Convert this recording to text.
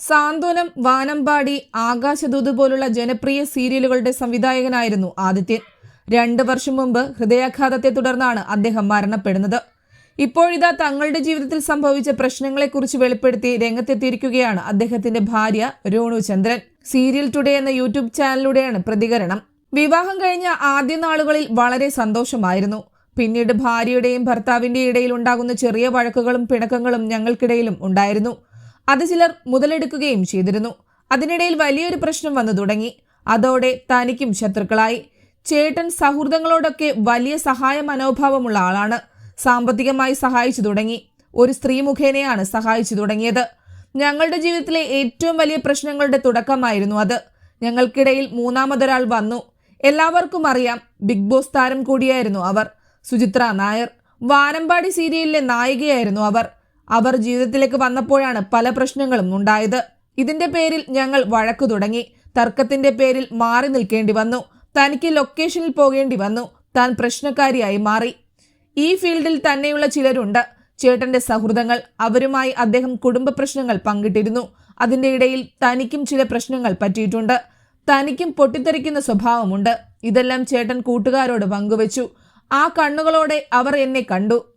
സാന്ത്വനം വാനമ്പാടി ആകാശദൂത് പോലുള്ള ജനപ്രിയ സീരിയലുകളുടെ സംവിധായകനായിരുന്നു ആദിത്യൻ. രണ്ട് വർഷം മുമ്പ് ഹൃദയാഘാതത്തെ തുടർന്നാണ് അദ്ദേഹം മരണപ്പെടുന്നത്. ഇപ്പോഴിതാ തങ്ങളുടെ ജീവിതത്തിൽ സംഭവിച്ച പ്രശ്നങ്ങളെക്കുറിച്ച് വെളിപ്പെടുത്തി രംഗത്തെത്തിയിരിക്കുകയാണ് അദ്ദേഹത്തിന്റെ ഭാര്യ രോണു ചന്ദ്രൻ. സീരിയൽ ടുഡേ എന്ന യൂട്യൂബ് ചാനലിലൂടെയാണ് പ്രതികരണം. വിവാഹം കഴിഞ്ഞ ആദ്യ നാളുകളിൽ വളരെ സന്തോഷമായിരുന്നു. പിന്നീട് ഭാര്യയുടെയും ഭർത്താവിന്റെ ഇടയിൽ ഉണ്ടാകുന്ന ചെറിയ വഴക്കുകളും പിണക്കങ്ങളും ഞങ്ങൾക്കിടയിലും ഉണ്ടായിരുന്നു. അത് ചിലർ മുതലെടുക്കുകയും ചെയ്തിരുന്നു. അതിനിടയിൽ വലിയൊരു പ്രശ്നം വന്നു തുടങ്ങി. അതോടെ തനിക്കും ശത്രുക്കളായി. ചേട്ടൻ സൗഹൃദങ്ങളോടൊക്കെ വലിയ സഹായ മനോഭാവമുള്ള ആളാണ്. സാമ്പത്തികമായി സഹായിച്ചു തുടങ്ങി. ഒരു സ്ത്രീ മുഖേനയാണ് സഹായിച്ചു തുടങ്ങിയത്. ഞങ്ങളുടെ ജീവിതത്തിലെ ഏറ്റവും വലിയ പ്രശ്നങ്ങളുടെ തുടക്കമായിരുന്നു അത്. ഞങ്ങൾക്കിടയിൽ മൂന്നാമതൊരാൾ വന്നു. എല്ലാവർക്കും അറിയാം ബിഗ് ബോസ് താരം കൂടിയായിരുന്നു അവർ. സുചിത്ര നായർ. വാനമ്പാടി സീരിയലിലെ നായികയായിരുന്നു അവർ. അവർ ജീവിതത്തിലേക്ക് വന്നപ്പോഴാണ് പല പ്രശ്നങ്ങളും ഉണ്ടായത്. ഇതിന്റെ പേരിൽ ഞങ്ങൾ വഴക്കു തുടങ്ങി. തർക്കത്തിന്റെ പേരിൽ മാറി നിൽക്കേണ്ടി വന്നു. തനിക്ക് ലൊക്കേഷനിൽ പോകേണ്ടി വന്നു. താൻ പ്രശ്നക്കാരിയായി മാറി. ഈ ഫീൽഡിൽ തന്നെയുള്ള ചിലരുണ്ട്. ചേട്ടന്റെ സൗഹൃദങ്ങൾ അവരുമായി അദ്ദേഹം കുടുംബ പ്രശ്നങ്ങൾ പങ്കിട്ടിരുന്നു. അതിന്റെ ഇടയിൽ തനിക്കും ചില പ്രശ്നങ്ങൾ പറ്റിയിട്ടുണ്ട്. തനിക്കും പൊട്ടിത്തെറിക്കുന്ന സ്വഭാവമുണ്ട്. ഇതെല്ലാം ചേട്ടൻ കൂട്ടുകാരോട് പങ്കുവച്ചു. ആ കണ്ണുകളോടെ അവർ എന്നെ കണ്ടു.